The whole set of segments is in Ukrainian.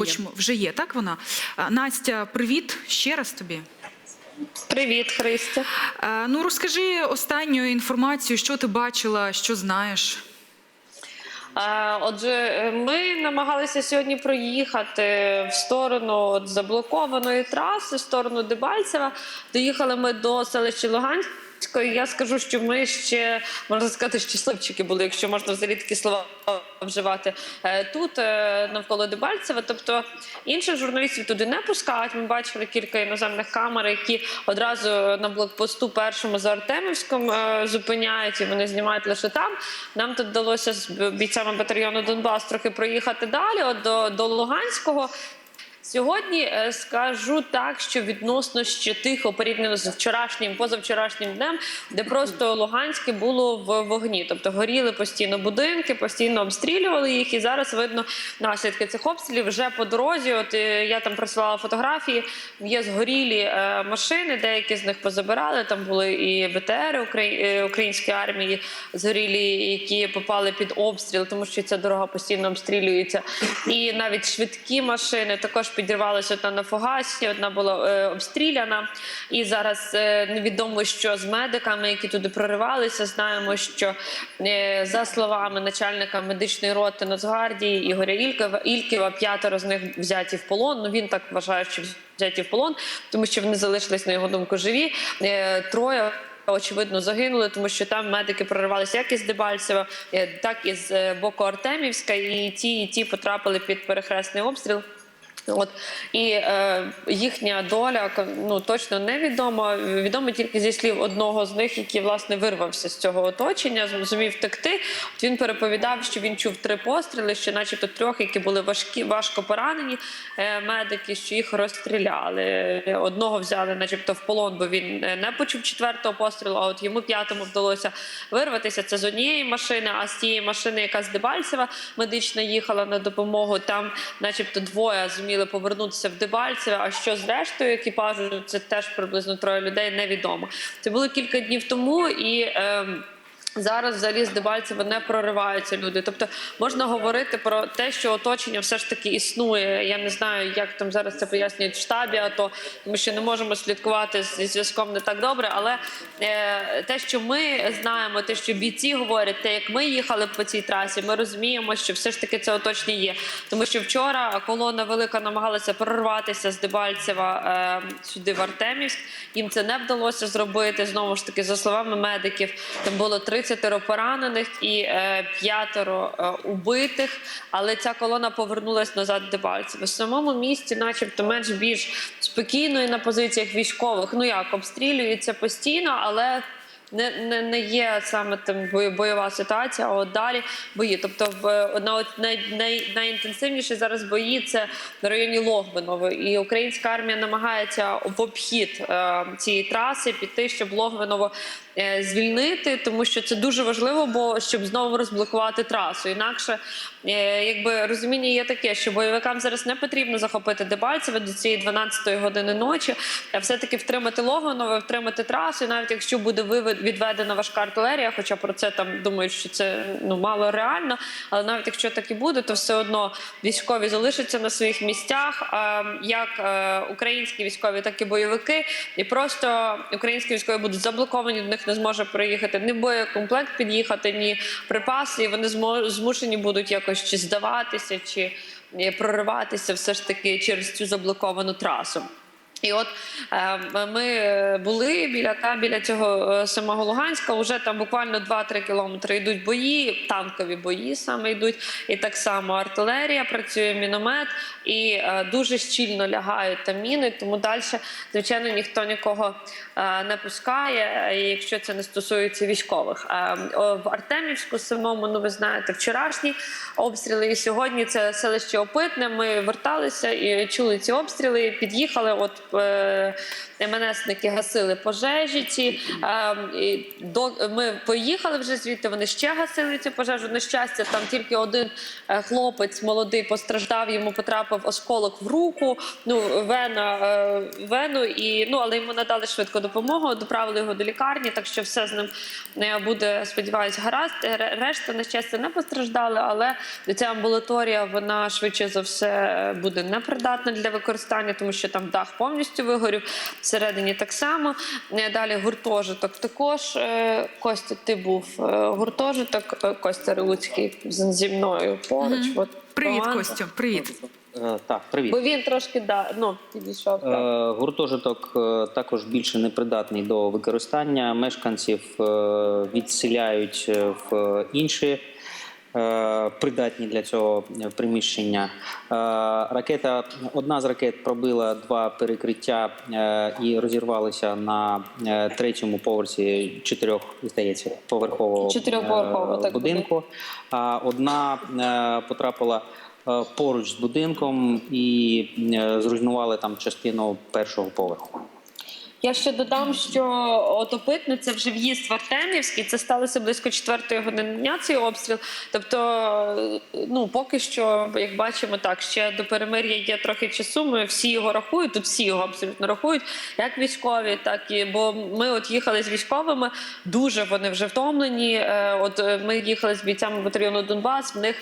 Вже є. вже є. Так вона Настя, привіт ще раз тобі. Привіт, Христя. Ну розкажи останню інформацію, що ти бачила, що знаєш. Отже, ми намагалися сьогодні проїхати в сторону от заблокованої траси, в сторону Дебальцева. Доїхали ми до селища Луганської. Я скажу, що ми ще можна сказати, щасливчики були, якщо можна взагалі такі слова вживати е, тут е, навколо Дебальцева. Тобто інших журналістів туди не пускають. Ми бачили кілька іноземних камер, які одразу на блокпосту першому за Артемівськом е, зупиняють і вони знімають лише там. Нам тут вдалося з бійцями батальйону Донбас трохи проїхати далі, от до, до Луганського. Сьогодні е, скажу так, що відносно ще тихо порівняно з вчорашнім, позавчорашнім днем, де просто Луганське було в вогні, тобто горіли постійно будинки, постійно обстрілювали їх, і зараз видно наслідки цих обстрілів вже по дорозі. От е, я там присилала фотографії. Є згорілі е, машини, деякі з них позабирали. Там були і БТР української армії згорілі, які попали під обстріл, тому що ця дорога постійно обстрілюється. І навіть швидкі машини також підірвалися одна на Фугасі, одна була е, обстріляна. І зараз е, невідомо, що з медиками, які туди проривалися, знаємо, що е, за словами начальника медичної роти Нацгвардії Ігоря Ількова, Ільківа, п'ятеро з них взяті в полон. Ну він так вважає, що взяті в полон, тому що вони залишились на його думку живі. Е, Троє. Очевидно, загинули, тому що там медики проривалися як із Дебальцева, е, так і з е, боку Артемівська, і ті, і ті потрапили під перехресний обстріл. От і е, їхня доля ну точно невідома. Відомо тільки зі слів одного з них, який власне вирвався з цього оточення, зумів втекти. От він переповідав, що він чув три постріли, що, начебто, трьох, які були важкі, важко поранені е, медики, що їх розстріляли. Одного взяли, начебто, в полон, бо він е, не почув четвертого пострілу. А от йому п'ятому вдалося вирватися. Це з однієї машини, а з тієї машини, яка з Дебальцева медична їхала на допомогу. Там, начебто, двоє зуміли повернутися в Дебальцеве. А що зрештою рештою екіпажу, це теж приблизно троє людей, невідомо. Це було кілька днів тому і. ем, Зараз взагалі з не прориваються люди. Тобто можна говорити про те, що оточення все ж таки існує. Я не знаю, як там зараз це пояснюють в штабі, АТО, тому що не можемо слідкувати зі зв'язком не так добре. Але е, те, що ми знаємо, те, що бійці говорять, те, як ми їхали по цій трасі, ми розуміємо, що все ж таки це оточення є. Тому що вчора колона велика намагалася прорватися з Дебальцева е, сюди в Артемівськ. Їм це не вдалося зробити. Знову ж таки, за словами медиків, там було 30 поранених і е, п'ятеро е, убитих. Але ця колона повернулась назад в Дебальцеве. В самому місті, начебто, менш більш спокійно і на позиціях військових. Ну як обстрілюється постійно, але. Не, не, не є саме там бой- бойова ситуація, а от далі бої. Тобто, в на от най, най, найінтенсивніші зараз бої це в районі Логвиново. І українська армія намагається в обхід е, цієї траси піти, щоб Логвиново звільнити, тому що це дуже важливо, бо щоб знову розблокувати трасу. Інакше, е, якби розуміння є таке, що бойовикам зараз не потрібно захопити Дебальцеве до цієї 12-ї години ночі, а все-таки втримати Логвиново, втримати трасу, і навіть якщо буде відведена важка артилерія, хоча про це там думають, що це ну мало реально, але навіть якщо так і буде, то все одно військові залишаться на своїх місцях, е, як е, українські військові, так і бойовики, і просто українські військові будуть заблоковані, до них не зможе приїхати ні боєкомплект під'їхати, ні припаси, і вони змушені будуть якось чи здаватися, чи е, прориватися все ж таки через цю заблоковану трасу. І от е, ми були біля та біля цього е, самого Луганська. Уже там буквально 2-3 кілометри йдуть бої, танкові бої саме йдуть, і так само артилерія працює, міномет, і е, дуже щільно лягають там міни. Тому далі, звичайно, ніхто нікого е, не пускає, якщо це не стосується військових. Е, в Артемівську самому, ну ви знаєте, вчорашні обстріли, і сьогодні це селище Опитне. Ми верталися і чули ці обстріли, під'їхали. От МНСники гасили пожежі. Ці Е, ми поїхали вже звідти. Вони ще гасили цю пожежу. На щастя, там тільки один е, хлопець молодий постраждав. Йому потрапив осколок в руку. Ну вена е, вену і ну але йому надали швидку допомогу. Доправили його до лікарні. Так що все з ним е, буде, сподіваюсь, гаразд. Решта на щастя не постраждали, але ця амбулаторія вона швидше за все буде непридатна для використання, тому що там дах повністю вигорів. Всередині так само. Е, Далі гуртожиток. Також е, Костя, ти був е, гуртожиток. Костя Реуцький з- зі мною поруч. От Привіт, команда. Костю, привіт. Так, привіт. Бо він трошки да, ну, підійшов. так. Е, Гуртожиток е, також більше непридатний до використання. Мешканців е, відселяють в інші придатні для цього приміщення. Е, Ракета, одна з ракет пробила два перекриття е, і розірвалася на е, третьому поверсі чотирьох, здається, поверхового е, будинку. А одна е, потрапила е, поруч з будинком і е, зруйнували там частину першого поверху. Я ще додам, що отопитне це вже в'їзд в Артемівський. Це сталося близько четвертої години дня. Цей обстріл. Тобто, ну поки що, як бачимо, так ще до перемир'я є трохи часу. Ми всі його рахують. Тут всі його абсолютно рахують, як військові, так і бо ми от їхали з військовими. Дуже вони вже втомлені. Е, От е, ми їхали з бійцями батальйону Донбас. В них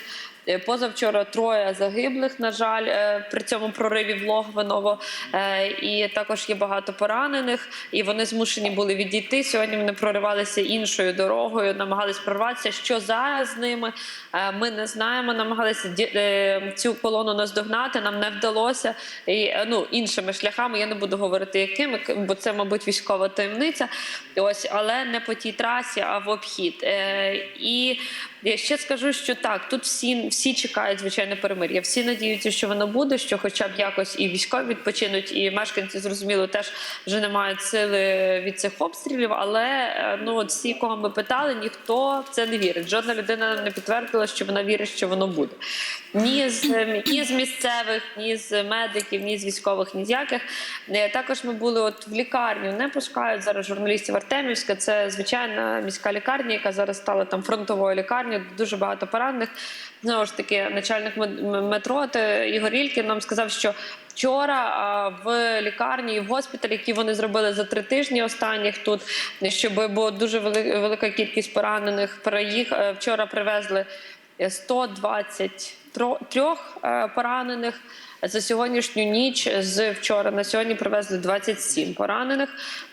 Позавчора троє загиблих, на жаль, е, при цьому прориві в Логвиново. Е, І також є багато поранених, і вони змушені були відійти. Сьогодні вони проривалися іншою дорогою, намагалися прорватися. Що зараз з ними? е, Ми не знаємо. Намагалися е, цю колону наздогнати. Нам не вдалося. І, е, ну, іншими шляхами. Я не буду говорити, якими, бо це, мабуть, військова таємниця. Ось, але не по тій трасі, а в обхід. Е, І я ще скажу, що так, тут всі, всі чекають звичайно перемир'я. Всі надіються, що воно буде, що хоча б якось і військові відпочинуть, і мешканці зрозуміло теж вже не мають сили від цих обстрілів. Але е, ну от всі, кого ми питали, ніхто в це не вірить. Жодна людина не підтвердила, що вона вірить, що воно буде. Ні з ні з місцевих, ні з медиків, ні з військових, ні з яких. Е, Також ми були от в лікарню. Не пускають зараз журналістів Артемівська. Це звичайна міська лікарня, яка зараз стала там фронтовою лікарнею. Дуже багато поранених. Знову ж таки, начальник метро Ігор Ількін нам сказав, що. Вчора в лікарні і в госпіталі, які вони зробили за три тижні останніх тут, щоб було дуже велика кількість поранених е, Вчора привезли 123 е, поранених. За сьогоднішню ніч з вчора на сьогодні привезли 27 поранених,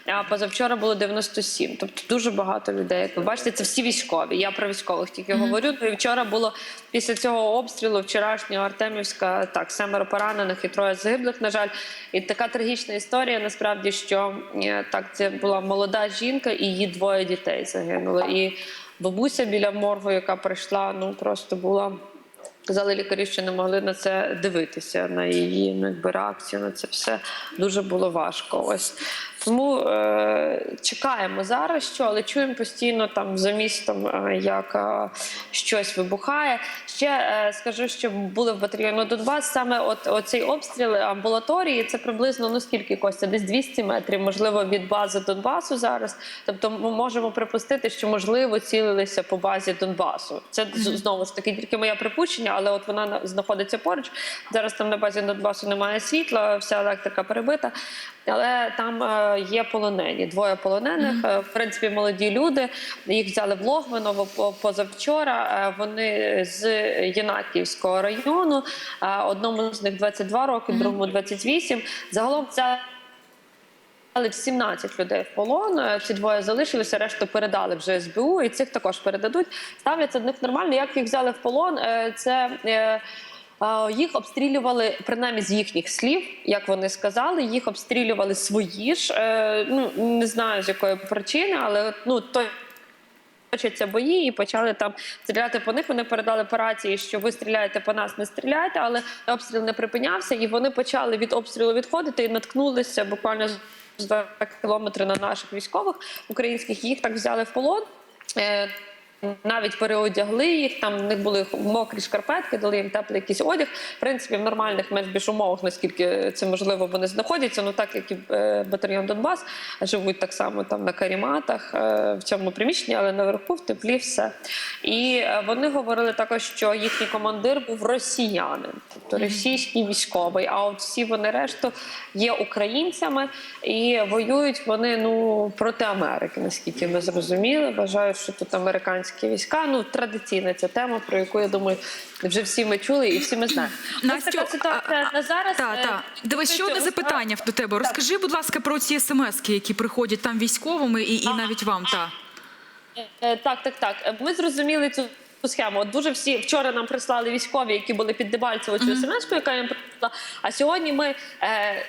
а позавчора було 97. Тобто дуже багато людей. Як ви бачите, це всі військові. Я про військових тільки говорю. Ну і вчора було після цього обстрілу вчорашнього Артемівська так семеро поранених і троє загиблих. На жаль, і така трагічна історія. Насправді, що е, так це була молода жінка, і її двоє дітей загинули. І бабуся біля моргу, яка прийшла, ну просто була. Казали лікарі, що не могли на це дивитися, на її ну, якби, реакцію на це все дуже було важко. Ось тому е, чекаємо зараз, що але чуємо постійно там за містом, е, як е, щось вибухає. Ще е, скажу, що були в батальйону Донбас. Саме от оцей обстріл амбулаторії це приблизно ну скільки Костя? Десь 200 метрів, можливо, від бази Донбасу зараз. Тобто, ми можемо припустити, що можливо цілилися по базі Донбасу. Це знову ж таки тільки моє припущення, але от вона знаходиться поруч. Зараз там на базі Донбасу немає світла, вся електрика перебита. Але там е, є полонені. Двоє полонених, е, в принципі, молоді люди. Їх взяли в Логвиново позавчора. Е, Вони з Єнаківського району. Одному з них 22 роки, другому 28. Загалом ця. Взяли 17 людей в полон. е, Ці двоє залишилися, решту передали вже СБУ, і цих також передадуть. Ставляться до них нормально. Як їх взяли в полон? е, Це е, їх обстрілювали, принаймні з їхніх слів, як вони сказали, їх обстрілювали свої ж. Ну не знаю з якої причини, але ну той. Точаться бої і почали там стріляти по них. Вони передали по рації, що ви стріляєте по нас, не стріляйте, але обстріл не припинявся, і вони почали від обстрілу відходити і наткнулися буквально за кілометри на наших військових українських. Їх так взяли в полон. Навіть переодягли їх. Там в них були мокрі шкарпетки, дали їм теплий якийсь одяг. В принципі, в нормальних менш більш умовах, наскільки це можливо, вони знаходяться. Ну так як і е, батальйон Донбас живуть так само там на каріматах е, в цьому приміщенні, але наверху в теплі все. І е, вони говорили також, що їхній командир був росіянин, тобто російський військовий. А от всі вони решту є українцями і воюють вони ну проти Америки, наскільки ми зрозуміли. Вважаю, що тут американські війська. Ну традиційна ця тема, про яку я думаю, вже всі ми чули і всі ми знаємо. Ось така ситуація на зараз. Та, Е, та. Дивись, ще одне запитання до тебе. Розкажи, будь ласка, про ці смски, які приходять там військовими і, і навіть вам. Та. Е, Так, так, так. Е, Ми зрозуміли цю. Схему От дуже всі вчора нам прислали військові, які були під Дебальцево цю смс, яка їм прийшла. А сьогодні ми е,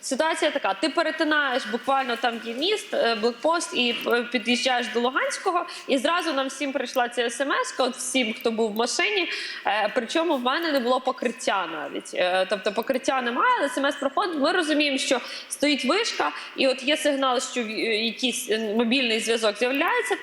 ситуація така: ти перетинаєш буквально там є міст, е, блокпост, і е, під'їжджаєш до Луганського, і зразу нам всім прийшла ця смс, от всім, хто був в машині. Е, причому в мене не було покриття навіть. Тобто покриття немає, але смс проходить. Ми розуміємо, що стоїть вишка, і от є сигнал, що якийсь мобільний зв'язок з'являється.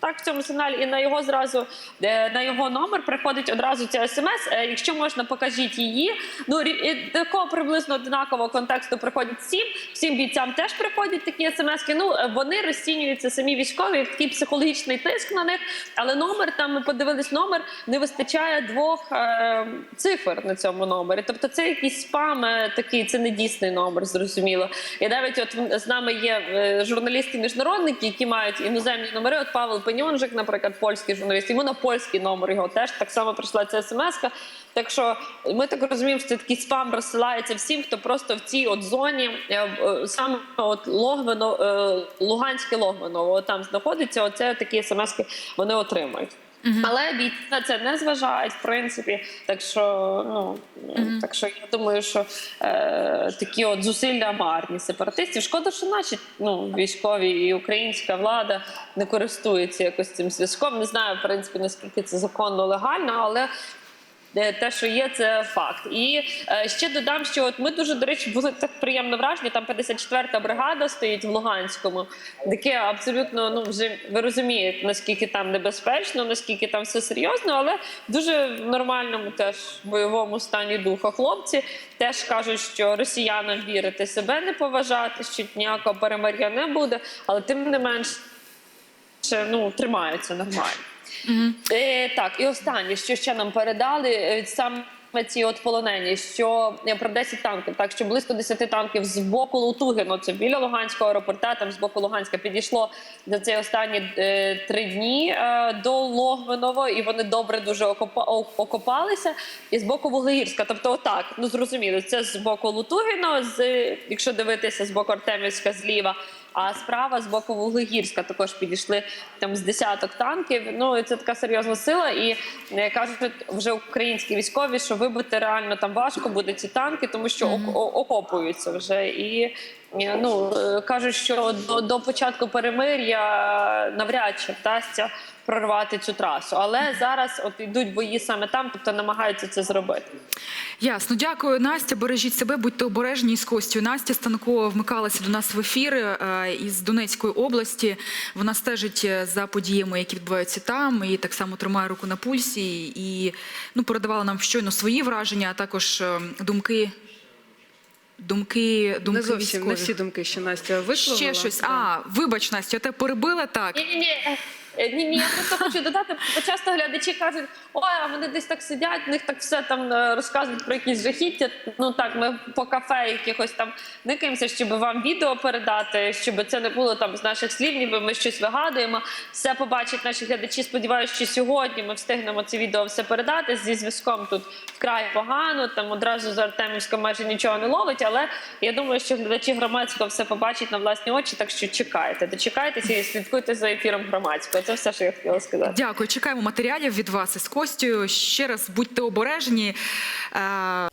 Так, в цьому сигналі і на його зразу е, на його номер приходить одразу ця смс. Е, Якщо можна, покажіть її. Ну і такого приблизно однакового контексту приходять всім. Всім бійцям теж приходять такі смски. Ну е, вони розцінюються самі військові, такий психологічний тиск на них. Але номер там ми подивились номер, не вистачає двох е, цифр на цьому номері. Тобто це якийсь спам такий, це не дійсний номер, зрозуміло. І навіть от з нами є журналісти-міжнародники, які мають іноземні номери. От Павел Пеньонжик, наприклад, польський журналіст, йому на польський номер його теж так само прийшла ця смс. Так що ми так розуміємо, що це такий спам розсилається всім, хто просто в цій от зоні, е, е, саме от Логвино, е, Луганське Логвиново, там знаходиться. Оце такі смски вони отримують. Але бійці на це не зважають, в принципі. Так що, ну так що я думаю, що е, такі от зусилля марні сепаратистів. Шкода, що наші ну, військові і українська влада не користуються якось цим зв'язком. Не знаю, в принципі, наскільки це законно легально, але. Е, Те, що є, це факт. І е, ще додам, що от ми дуже, до речі, були так приємно вражені. Там 54-та бригада стоїть в Луганському, таке абсолютно, ну вже ви розумієте, наскільки там небезпечно, наскільки там все серйозно, але дуже в нормальному теж бойовому стані духа. Хлопці теж кажуть, що росіянам вірити себе не поважати, що ніякого перемир'я не буде, але тим не менш Ще ну, тримаються нормально. Е, так, і останнє, що ще нам передали, е, саме ці от полонені, що е, про 10 танків, так що близько 10 танків з боку Лутугино, це біля Луганського аеропорта, там з боку Луганська підійшло за ці останні е, три дні е, до Логвиново, і вони добре дуже окопа, окопалися. І з боку Вуглегірська. Тобто, отак, ну зрозуміло, це з боку Лутугино, з якщо дивитися з боку Артемівська зліва. А справа з боку Вуглегірська також підійшли там з десяток танків. Ну і це така серйозна сила. І е, кажуть вже українські військові, що вибити реально там важко буде ці танки, тому що окопуються вже. І ну е, кажуть, що до, до початку перемир'я навряд чи вдасться прорвати цю трасу. Але зараз от йдуть бої саме там, тобто намагаються це зробити. Ясно, дякую, Настя. Бережіть себе, будьте обережні з Костю. Настя Станкова вмикалася до нас в ефір е, із Донецької області. Вона стежить е, за подіями, які відбуваються там, і так само тримає руку на пульсі. І ну, передавала нам щойно свої враження, а також думки. Думки, думки Не зовсім не всі думки, що Настя висловила. Ще щось. А, вибач, Настя, я тебе перебила так. Ні, ні, ні. Ні, ні, я просто хочу додати, бо часто глядачі кажуть, ой, а вони десь так сидять, в них так все там е, розказують про якісь жахіття. Ну так, ми по кафе якихось там никаємося, щоб вам відео передати, щоб це не було там з наших слів, ніби ми щось вигадуємо. Все побачать наші глядачі. Сподіваюся, що сьогодні ми встигнемо це відео все передати. Зі зв'язком тут вкрай погано. Там одразу з Артемівська майже нічого не ловить. Але я думаю, що глядачі громадського все побачать на власні очі. Так що чекайте, дочекайтеся і слідкуйте за ефіром громадського. Це все, що я хотіла сказати. Дякую. Чекаємо матеріалів від вас із Костю. Ще раз будьте обережні. Е,